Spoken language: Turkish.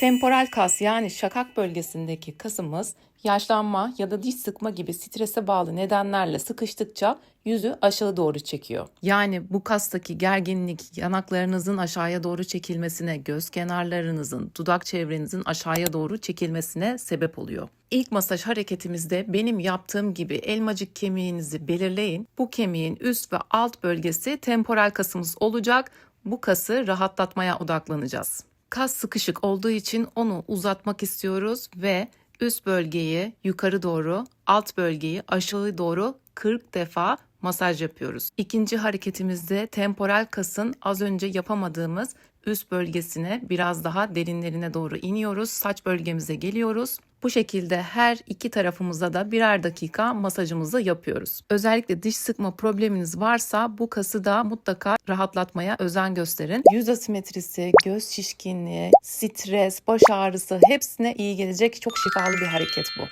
Temporal kas yani şakak bölgesindeki kasımız yaşlanma ya da diş sıkma gibi strese bağlı nedenlerle sıkıştıkça yüzü aşağı doğru çekiyor. Yani bu kastaki gerginlik yanaklarınızın aşağıya doğru çekilmesine, göz kenarlarınızın, dudak çevrenizin aşağıya doğru çekilmesine sebep oluyor. İlk masaj hareketimizde benim yaptığım gibi elmacık kemiğinizi belirleyin. Bu kemiğin üst ve alt bölgesi temporal kasımız olacak. Bu kası rahatlatmaya odaklanacağız. Kas sıkışık olduğu için onu uzatmak istiyoruz ve üst bölgeyi yukarı doğru, alt bölgeyi aşağı doğru 40 defa masaj yapıyoruz. İkinci hareketimizde temporal kasın az önce yapamadığımız üst bölgesine biraz daha derinlerine doğru iniyoruz. Saç bölgemize geliyoruz. Bu şekilde her iki tarafımıza da birer dakika masajımızı yapıyoruz. Özellikle diş sıkma probleminiz varsa bu kası da mutlaka rahatlatmaya özen gösterin. Yüz asimetrisi, göz şişkinliği, stres, baş ağrısı hepsine iyi gelecek çok şifalı bir hareket bu.